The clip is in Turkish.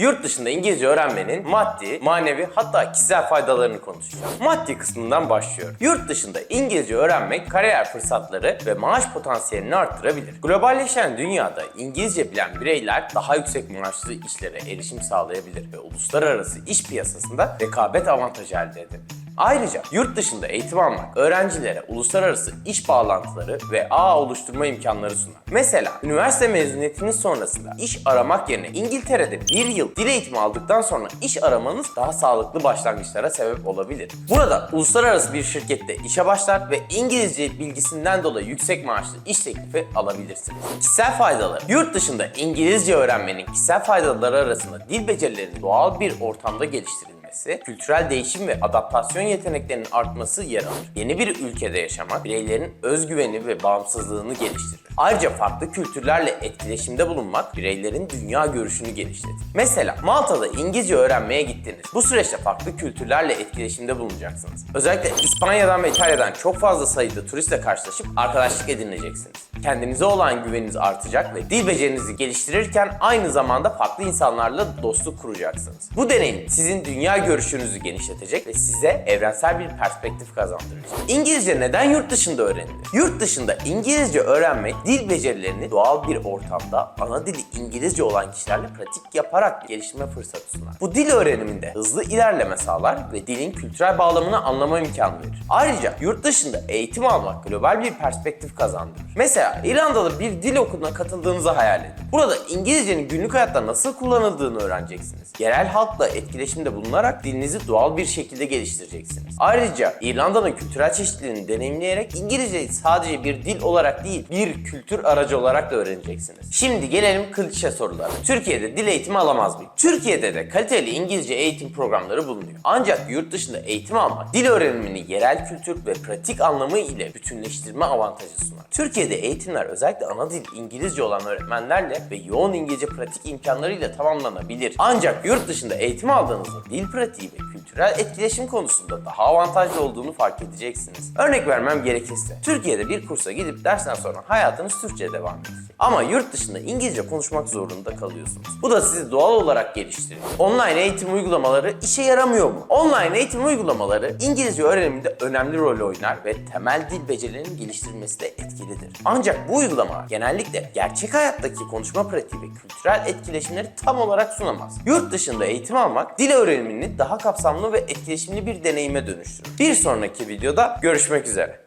Yurt dışında İngilizce öğrenmenin maddi, manevi hatta kişisel faydalarını konuşacağım. Maddi kısmından başlıyorum. Yurt dışında İngilizce öğrenmek kariyer fırsatları ve maaş potansiyelini arttırabilir. Globalleşen dünyada İngilizce bilen bireyler daha yüksek maaşlı işlere erişim sağlayabilir ve uluslararası iş piyasasında rekabet avantajı elde edebilir. Ayrıca yurt dışında eğitim almak öğrencilere uluslararası iş bağlantıları ve ağ oluşturma imkanları sunar. Mesela üniversite mezuniyetiniz sonrasında iş aramak yerine İngiltere'de bir yıl dil eğitimi aldıktan sonra iş aramanız daha sağlıklı başlangıçlara sebep olabilir. Burada uluslararası bir şirkette işe başlar ve İngilizce bilgisinden dolayı yüksek maaşlı iş teklifi alabilirsiniz. Kişisel faydaları. Yurt dışında İngilizce öğrenmenin kişisel faydaları arasında dil becerileri doğal bir ortamda geliştirilmesi edilmesi, kültürel değişim ve adaptasyon yeteneklerinin artması yer alır. Yeni bir ülkede yaşamak, bireylerin özgüveni ve bağımsızlığını geliştirir. Ayrıca farklı kültürlerle etkileşimde bulunmak, bireylerin dünya görüşünü geliştirir. Mesela Malta'da İngilizce öğrenmeye gittiniz. Bu süreçte farklı kültürlerle etkileşimde bulunacaksınız. Özellikle İspanya'dan ve İtalya'dan çok fazla sayıda turistle karşılaşıp arkadaşlık edineceksiniz. Kendinize olan güveniniz artacak ve dil becerinizi geliştirirken aynı zamanda farklı insanlarla dostluk kuracaksınız. Bu deneyim sizin dünya görüşünüzü genişletecek ve size evrensel bir perspektif kazandıracak. İngilizce neden yurt dışında öğrenilir? Yurt dışında İngilizce öğrenmek dil becerilerini doğal bir ortamda ana dili İngilizce olan kişilerle pratik yaparak geliştirme fırsatı sunar. Bu dil öğreniminde hızlı ilerleme sağlar ve dilin kültürel bağlamını anlama imkanı verir. Ayrıca yurt dışında eğitim almak global bir perspektif kazandırır. Mesela İrlanda'da bir dil okuluna katıldığınızı hayal edin. Burada İngilizcenin günlük hayatta nasıl kullanıldığını öğreneceksiniz. Yerel halkla etkileşimde bulunarak dilinizi doğal bir şekilde geliştireceksiniz. Ayrıca İrlanda'nın kültürel çeşitliliğini deneyimleyerek İngilizceyi sadece bir dil olarak değil, bir kültür aracı olarak da öğreneceksiniz. Şimdi gelelim klişe sorulara. Türkiye'de dil eğitimi alamaz mıyım? Türkiye'de de kaliteli İngilizce eğitim programları bulunuyor. Ancak yurt dışında eğitim almak, dil öğrenimini yerel kültür ve pratik anlamı ile bütünleştirme avantajı sunar. Türkiye'de eğitimler özellikle ana dil İngilizce olan öğretmenlerle ve yoğun İngilizce pratik imkanlarıyla tamamlanabilir. Ancak yurt dışında eğitim aldığınızda dil pratiği ve kültürel etkileşim konusunda daha avantajlı olduğunu fark edeceksiniz. Örnek vermem gerekirse, Türkiye'de bir kursa gidip dersten sonra hayatınız Türkçe devam edecek. Ama yurt dışında İngilizce konuşmak zorunda kalıyorsunuz. Bu da sizi doğal olarak geliştiriyor. Online eğitim uygulamaları işe yaramıyor mu? Online eğitim uygulamaları İngilizce öğreniminde önemli rol oynar ve temel dil becerilerinin geliştirilmesi de etkilidir. Ancak bu uygulamalar genellikle gerçek hayattaki konuşma pratiği ve kültürel etkileşimleri tam olarak sunamaz. Yurt dışında eğitim almak dil öğrenimini daha kapsamlı ve etkileşimli bir deneyime dönüştürür. Bir sonraki videoda görüşmek üzere.